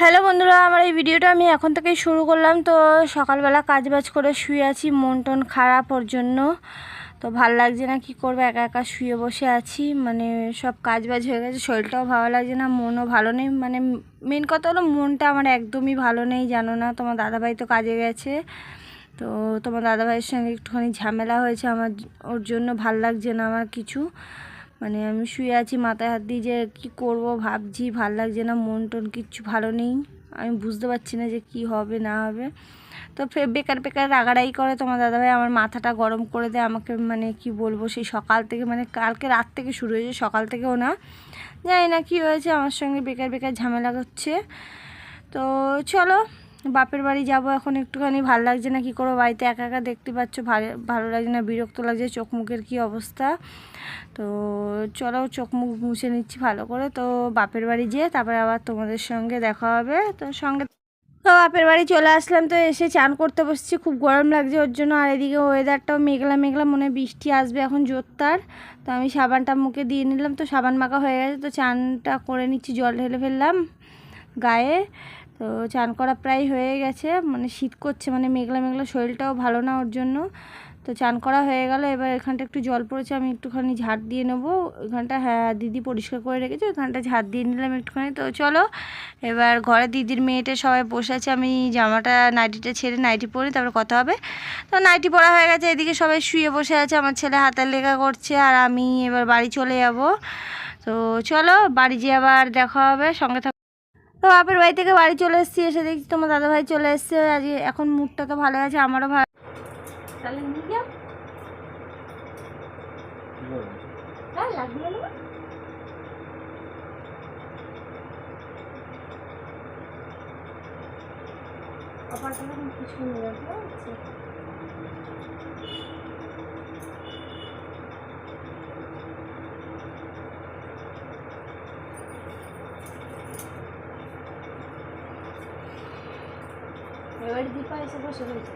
Hello বন্ধুরা, আমার এই ভিডিওটা আমি এখন থেকেই শুরু করলাম। তো সকালবেলা কাজ বাজ করে শুয়ে আছি, মন টন খারাপ ওর জন্য। তো ভালো লাগছে না, কি করব? একা একা শুয়ে বসে আছি। মানে সব কাজ বাজ হয়ে গেছে, শরীরটাও ভালো লাগছে না, মনও ভালো নেই। মানে মেন কথা হলো মনটা আমার একদমই ভালো নেই, জানো না? তোমার দাদাভাই তো কাজে গেছে। তো তোমার দাদাভাইয়ের সঙ্গে একটুখানি ঝামেলা হয়েছে, আমার ওর জন্য ভালো লাগছে না আমার কিছু। মানে আমি শুয়ে আছি, মাথায় হাত দিয়ে যে কী করব ভাবছি, ভালো লাগছে না, মন টন কিচ্ছু ভালো নেই। আমি বুঝতে পারছি না যে কি হবে, না হবে। তো বেকার বেকার রাগারাগি করে তোমার দাদাভাই, আমার মাথাটা গরম করে দেয় আমাকে মানে কি বলব, সেই সকাল থেকে মানে কালকে রাত থেকে শুরু হয়েছে, সকাল থেকেও না। জানি না কী হয়েছে, আমার সঙ্গে বেকার বেকার ঝামেলা করছে। তো চলো বাপের বাড়ি যাব এখন একটুখানি, ভালো লাগছে না কি করব? বাড়িতে একা একা দেখতে পাচ্ছ, ভালো ভালো লাগছে না, বিরক্ত লাগছে, চোখ মুখের কী অবস্থা? তো চলো, চোখ মুখ মুছে নিচ্ছি ভালো করে। তো বাপের বাড়ি যেয়ে তারপরে আবার তোমাদের সঙ্গে দেখা হবে। তো সঙ্গে তো বাপের বাড়ি চলে আসলাম, তো এসে চান করতে বসছি। খুব গরম লাগছে ওর জন্য। আর এদিকে ওয়েদারটাও মেঘলা মেঘলা, মনে বৃষ্টি আসবে এখন জোরতার তো আমি সাবানটা মুখে দিয়ে নিলাম, তো সাবান মাখা হয়ে গেছে, তো চানটা করে নিচ্ছি, জল ঢেলে ফেললাম গায়ে। তো চান করা প্রায় হয়ে গেছে। মানে শীত করছে মানে মেঘলা মেঘলা শরীরটাও ভালো না ওর জন্য। তো চান করা হয়ে গেল, এবার এখানটা একটু জল পড়েছে, আমি একটুখানি ঝাড় দিয়ে নেব। ওইখানটা হ্যাঁ দিদি পরিষ্কার করে রেখেছে ওইখানটা ঝাড় দিয়ে নিলাম একটুখানি। তো চলো, এবার ঘরে দিদির মেয়েটা সবাই বসে আছে, আমি জামাটা, নাইটিটা ছেড়ে নাইটি পরি তারপর কথা হবে। তো নাইটি পরা হয়ে গেছে, এদিকে সবাই শুয়ে বসে আছে, আমার ছেলে হাতের লেখা করছে আর আমি এবার বাড়ি চলে যাব। তো চলো, বাড়ি যেয়ে আবার দেখা হবে, সঙ্গে তো বাপের বাড়ি থেকে বাড়ি চলে এসেছি, এসে দেখছি তোমার দাদাভাই চলে এসছে। আজকে এখন মুডটা তো ভালো আছে, আমারও ভালো। হ্যাঁ কিছু এবার দীপা এসে বসে রয়েছে।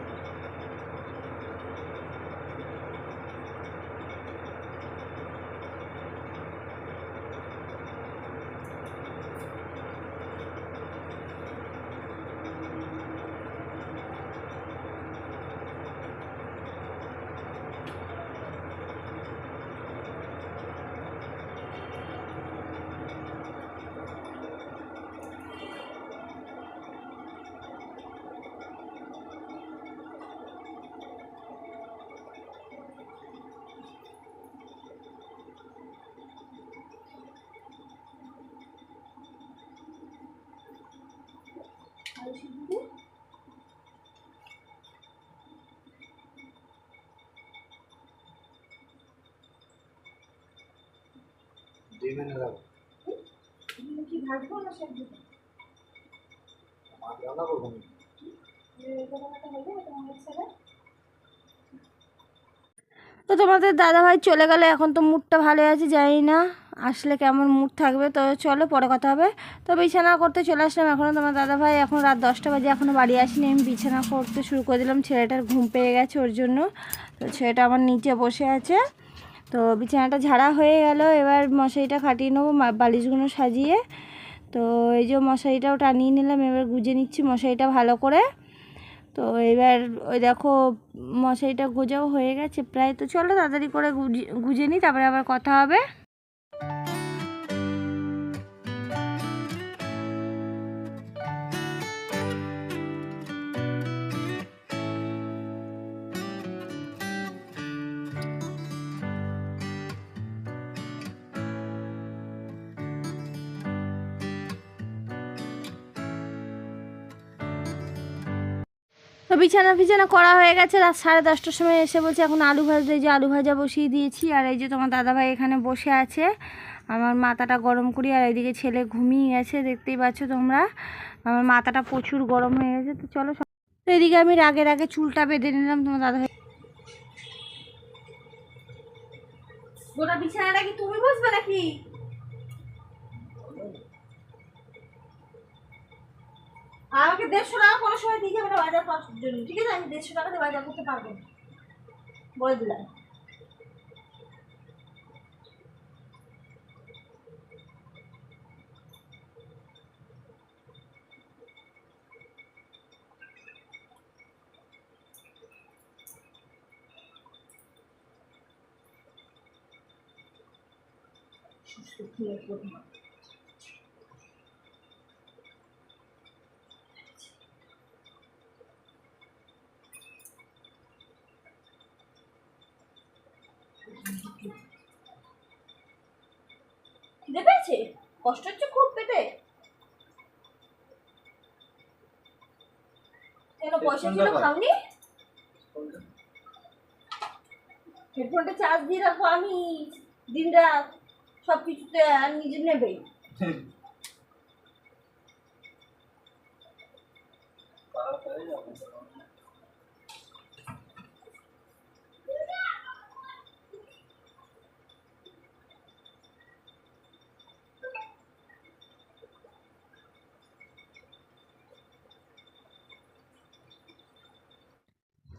তো তোমাদের দাদাভাই চলে গেলে, এখন তো মুডটা ভালো আছে, জানি না আসলে কেমন মুড থাকবে। তো চলো, পরে কথা হবে। তো বিছানা করতে চলে আসলাম এখনও তোমার দাদাভাই, এখন রাত দশটা বাজে এখনও বাড়ি আসেনি। আমি বিছানা করতে শুরু করে দিলাম, ছেলেটার ঘুম পেয়ে গেছে ওর জন্য। তো ছেলেটা আমার নিচে বসে আছে। তো বিছানাটা ঝাড়া হয়ে গেল, এবার মশারিটা খাটিয়ে নেব বালিশগুলো সাজিয়ে। তো এই যে মশারিটাও টানিয়ে নিলাম, এবার গুজে নিচ্ছি মশারিটা ভালো করে। তো এবার ওই দেখো মশারিটা গোজাও হয়ে গেছে। প্রায় তো চলো তাড়াতাড়ি করে গুজে নিই, তারপরে আবার কথা হবে। তো বিছানা ফিছানা করা হয়ে গেছে। রাত সাড়ে দশটার সময় এসে বলছে, এখন আলু ভাজা, এই যে আলু ভাজা বসিয়ে দিয়েছি। আর এই যে তোমার দাদাভাই এখানে বসে আছে। আমার মাথাটা গরম করি, আর এইদিকে ছেলে ঘুমিয়ে গেছে, দেখতেই পাচ্ছ তোমরা। আমার মাথাটা প্রচুর গরম হয়ে গেছে। তো চলো তো এদিকে আমি রাগের আগে চুলটা বেঁধে নিলাম তোমার দাদাভাই। গোটা বিছানাটা কি তুমি বসবে নাকি? আমাকে দেড়শো টাকা কোনো সময় দিয়ে যাবে না বাজার করার জন্য। ঠিক আছে? আমি দেড়শো টাকা দিয়ে বাজার করতে পারব। বলে দিলাম। সুস্থ খেয়ে করব। পেয়েছে কষ্ট হচ্ছে খুব পেটে। কেন পয়সা ছিল খাওনি? হেডফোনটা চার্জ দিয়ে রাখো আমি। দিন রাত সব কিছুতে আর নিজে নেবে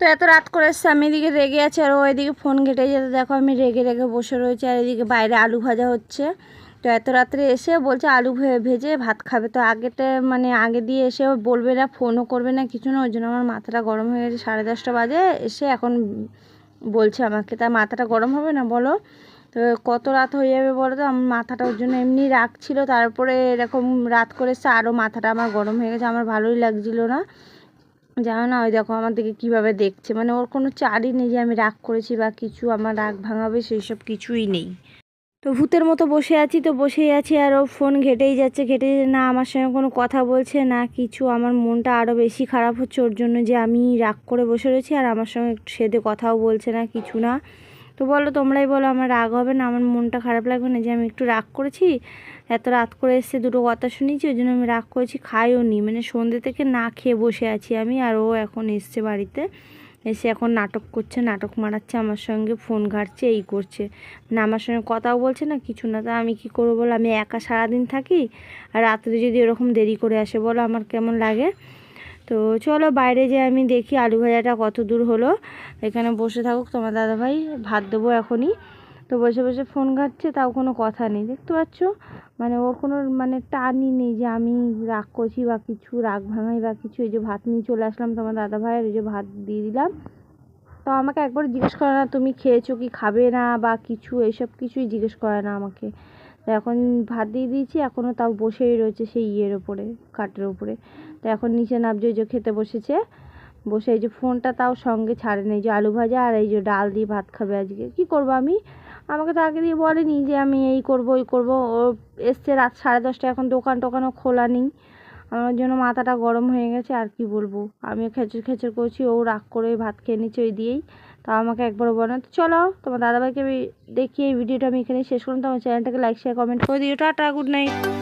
তো এত রাত করে এসছে আমি এদিকে রেগে আছি আর ও এদিকে ফোন ঘেটে যেতে, দেখো আমি রেগে রেগে বসে রয়েছি আর এদিকে বাইরে আলু ভাজা হচ্ছে। তো এত রাত্রে এসে বলছে আলু ভেজে ভাত খাবে। তো আগেতে মানে আগে দিয়ে এসে বলবে না ফোনও করবে না, কিছু না, ওই জন্য আমার মাথাটা গরম হয়ে গেছে, সাড়ে দশটা বাজে। এসে এখন বলছে আমাকে, তা মাথাটা গরম হবে না বলো? তো কত রাত হয়ে যাবে বলো তো? আমার মাথাটা ওর জন্য এমনি রাগ ছিল তারপরে এরকম রাত করে এসে আরও মাথাটা আমার গরম হয়ে গেছে, আমার ভালোই লাগছিল না। জানো না, ওই দেখো আমার দিকে কীভাবে দেখছে। মানে ওর কোনো চারই নেই যে আমি রাগ করেছি বা কিছু, আমার রাগ ভাঙাবে সেই সব কিছুই নেই। তো ভূতের মতো বসে আছি, তো বসেই আছি আর ও ফোন ঘেটেই যাচ্ছে ঘেটে না, আমার সঙ্গে কোনো কথা বলছে, না কিছু। আমার মনটা আরও বেশি খারাপ হচ্ছে ওর জন্য যে আমি রাগ করে বসে রয়েছি আর আমার সঙ্গে সেদে কথাও বলছে না, কিছু না। তো বলো, তোমরাই বলো, আমার রাগ হবে না, আমার মনটা খারাপ লাগবে না যে আমি একটু রাগ করেছি? এত রাত করে এসে দুটো কথা শুনেছি, ওই জন্য আমি রাগ করেছি, খাইও নি। মানে সন্ধ্যে থেকে না খেয়ে বসে আছি আমি, আর ও এখন এসছে বাড়িতে। এসে এখন নাটক করছে, নাটক মারাচ্ছে, আমার সঙ্গে ফোন ঘাটছে, এই করছে। না আমার সঙ্গে কথাও বলছে না, কিছু না, তা আমি কি করব বলো? আমি একা সারাদিন থাকি, আর রাত্রে যদি এরকম দেরি করে আসে বলো, আমার কেমন লাগে? তো চলো বাইরে যে আমি দেখি আলু ভাজাটা কত দূর হলো। এখানে বসে থাকুক, তোমার দাদাভাই ভাত দেবো এখনই। তো বসে বসে ফোন ঘাটছে, তাও কোনো কথা নেই। দেখতে পাচ্ছ? মানে ওর কোনো মানে টানই নেই যে আমি রাগ করছি বা কিছু, রাগ ভাঙাই বা কিছু। এই যে ভাত নিয়ে চলে আসলাম তোমার দাদা ভাইয়ের এই যে ভাত দিয়ে দিলাম। তো আমাকে একবার জিজ্ঞেস করে না, তুমি খেয়েছো কি, খাবে না বা কিছু? এইসব কিছুই জিজ্ঞেস করে না আমাকে। এখন ভাত দিয়ে দিয়েছি এখনও তাও বসেই রয়েছে সেই ইয়ের ওপরে, কাঠের ওপরে। তো এখন নিচে নামছে ওই যে খেতে বসেছে, বসে এই যে ফোনটা তাও সঙ্গে ছাড়ে নেই যে আলু ভাজা আর এই যে ডাল দিয়ে ভাত খাবে আজকে। কি করব আমি? আমাকে তো আগে দিয়ে বলেনি যে আমি এই করব, ওই করব। ও এসছে রাত সাড়ে দশটা এখন দোকান টোকানও খোলা নেই। আমার জন্য মাথাটা গরম হয়ে গেছে, আর কি বলব? আমিও খেচর খেচর করছি, ও রাগ করে ভাত খেয়ে নিচ্ছে ওই দিয়েই। তা আমাকে একবারও বলে তো চলো, তোমার দাদাভাইকে আমি দেখি, এই ভিডিওটা আমি এখানে শেষ করলাম। তোমার চ্যানেলটাকে লাইক শেয়ার কমেন্ট করে দিও। Tata good night